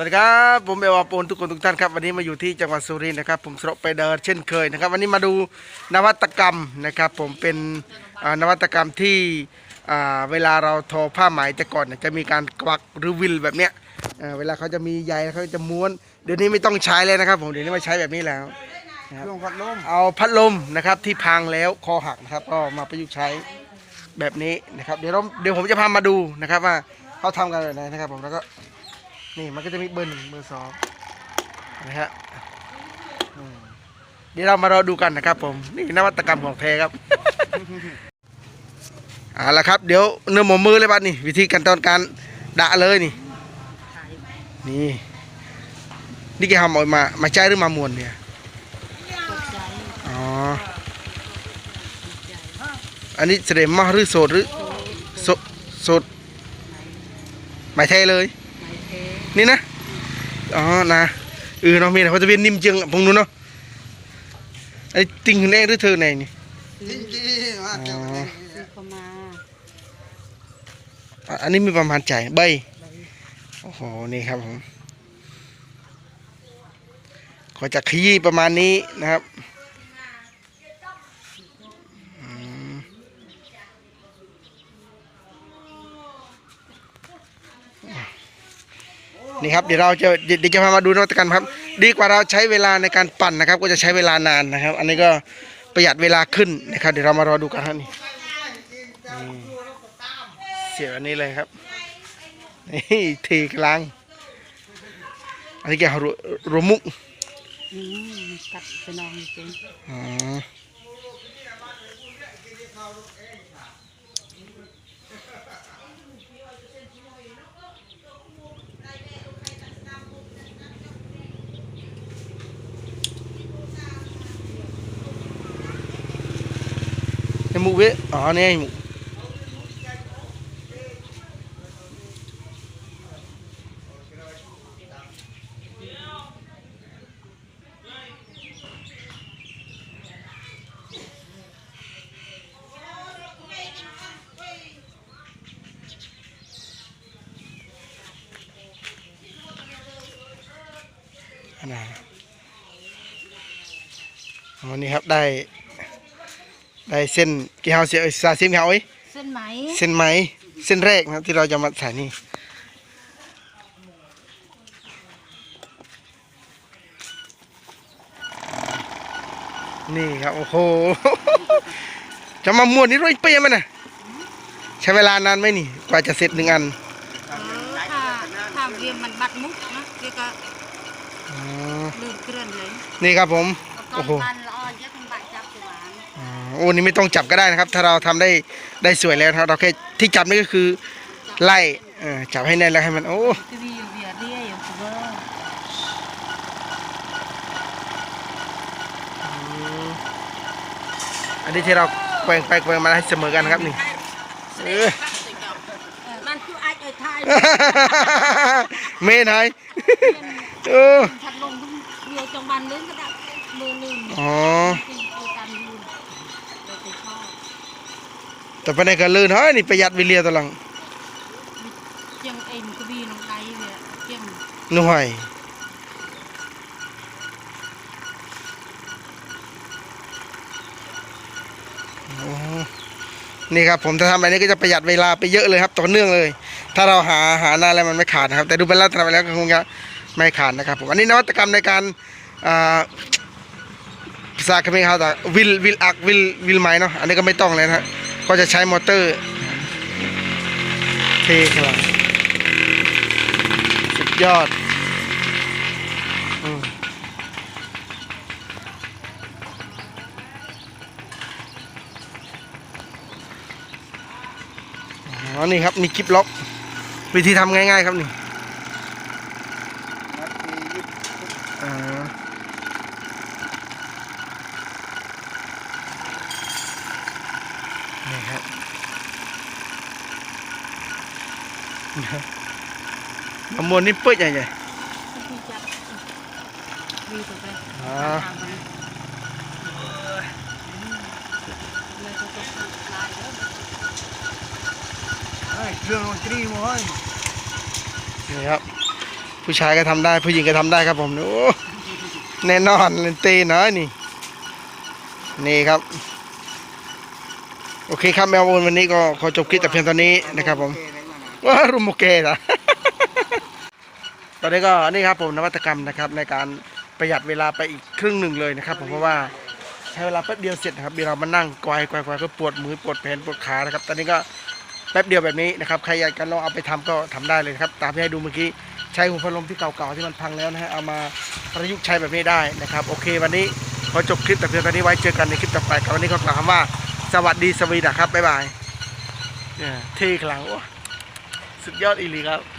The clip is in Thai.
สวัสดีครับผมเอวาปูนทุกคนทุกท่านครับวันนี้มาอยู่ที่จังหวัดสุรินทร์นะครับ ผมสระไปเดินเช่นเคยนะครับวันนี้มาดูนวัตกรรมนะครับ ผมเป็นอ่านวัตกรรมที่อ่าเวลาเราทอผ้าไหมแต่ก่อนเนี่ยจะมีการกวักหรือวิลแบบเนี้ยเอ่อเวลาเขาจะมีใยเขาจะม้วน เดี๋ยวนี้ไม่ต้องใช้เลยนะครับ ผมเดี๋ยวนี้มาใช้แบบนี้แล้วลงพัดลมเอาพัดลมนะครับที่พังแล้วคอหักนะครับก็มาประยุกต์ใช้แบบนี้นะครับ เดี๋ยวเราเดี๋ยวผมจะพามาดูนะครับว่าเขาทำกันแบบไหนนะครับ ผมแล้วก็ นี่มันก็จะมีเบอร์หนึ่งเบอร์สองนะฮะเดี๋ยวเรามารอดูกันนะครับผม นี่นวัตกรรมของแท้ครับเอาละครับ เดี๋ยวเนื้อหมูมือเลยบ้านนี่วิธีการตอนการดะเลยนี่ นี่ นี่แกทำออกมา มาใช้หรือมามวนเนี่ยอ๋อ อันนี้เสด็จมาหรือโสดหรือโสโสดหมายเทเลย นี่นะอ๋อนะเออเนาะมีนะเขาจะเป็นนิ่มจึงพงนู้นเนาะไอ้ติงแน่หรือเธอไหนนี่จริงๆว่าอ๋อซื้อเข้ามาอะอันนี้มีประมาณจ่ายใบโอ้โหนี่ครับผมขอจะขยี้ประมาณนี้นะครับ นี่ครับเดี๋ยวเราจะเดี๋ยวจะพามาดูนวัตกรรมครับ ดีกว่าเราใช้เวลาในการปั่นนะครับ ก็จะใช้เวลานานนะครับ อันนี้ก็ประหยัดเวลาขึ้นนะครับ เดี๋ยวเรามารอดูกันครับนี่เสียบอันนี้เลยครับนี่ทีกลางอันนี้แกเอารูรูมุกอืมกัดไปนองจริงอ๋อ ไอ้หมุกเว้ยอ๋อนี่ไอ้หมุก อันนั้นวันนี้ครับได้ ได้เส้นกี่เฮาเสียซาซิมเฮาเอ้ยเส้นไหมเส้นไหมเส้นแรกนะครับที่เราจะมาใส่นี่นี่ครับโอ้โหจะมาม้วนนี่ร้อยเปียมันนะใช้เวลานานไหมนี่ กว่าจะเสร็จหนึ่งอันเออถ้าถ้าเรียมมันบัดมุกนะเดี๋ยวก็อ๋อลื่นเกลื่อนเลยนี่ครับผมก็โอ้โห อ๋อโอ้นี่ไม่ต้องจับก็ได้นะครับ ถ้าเราทำได้ได้สวยแล้วนะครับเราแค่ที่จับนี่ก็คือไล่เออจับให้แน่นแล้วให้มันโอ้ทีวีอยู่เบียร์เรียอยู่เบอร์อันนี้ที่เราแกว่งไปแกว่งมาให้เสมอกันนะครับนี่เออมันคือไอ้ไอ้ไทยเมนไฮเออพัดลมทุกเดียวจังบันเลยก็ได้มือหนึ่ง อ๋อ จริงตัวตามยืนเลยไปชอบ แต่ไปในกันลื่นเฮ้ยนี่ประหยัดวิเลียตัวหลังเจียงเอ็นกระบี่น้องไก่เนี่ยเจียงหน่วยโอ้นี่ครับผมถ้าทำแบบนี้ก็จะประหยัดเวลาไปเยอะเลยครับต่อเนื่องเลย ถ้าเราหาหานานแล้วมันไม่ขาดนะครับ แต่ดูเป็นลักษณะไปแล้วก็คงจะไม่ขาดนะครับผมอันนี้นวัตกรรมในการอ่าภาษาเขมรเขาแต่วิลวิลอักวิลวิลไม้เนาะอันนี้ก็ไม่ต้องเลยนะฮะ ก็จะใช้มอเตอร์เทครับสุดยอดอืมอ๋อนี่ครับนี่คลิปล็อก วิธีทำง่ายๆครับนี่มัดมียึดอ่านี่ครับ มะม่วงนี่เปื้อนใหญ่ที่จับวีตัวไปๆอ๋อทำมันเลยก็ต้องลายแล้วเฮ้ยเครื่องดนตรีมั้งนี่ครับ ผู้ชายก็ทำได้ผู้หญิงก็ทำได้ครับผมโอ้แน่นอนเลยเตเนาะนี่ นี่ครับ โอเคครับแมวโอนวันนี้ก็ขอจบคลิปแต่เพียงเท่านี้นะครับผม ว่ารุมโอเคนะตอนนี้ก็นี่ครับผมนวัตกรรมนะครับในการประหยัดเวลาไปอีกครึ่งหนึ่งเลยนะครับผมเพราะว่าใช้เวลาแป๊บเดียวเสร็จนะครับเวลามานั่งกวายกวายกวายก็ปวดมือปวดแขนปวดขานะครับ ตอนนี้ก็แป๊บเดียวแบบนี้นะครับใครอยากจะลองเอาไปทำก็ทำได้เลยครับ ตามที่ให้ดูเมื่อกี้ใช้หัวพัดลมที่เก่าๆที่มันพังแล้วนะฮะเอามาประยุกต์ใช้แบบนี้ได้นะครับ โอเค วันนี้ขอจบคลิปแต่เพียงเท่านี้ไว้เจอกันในคลิปต่อไปครับวันนี้ก็กล่าวคำว่า สวัสดีสวีดัสครับบ๊ายบายเนี่ยเท่ขลังโอ้ สุดยอดอีหลีครับ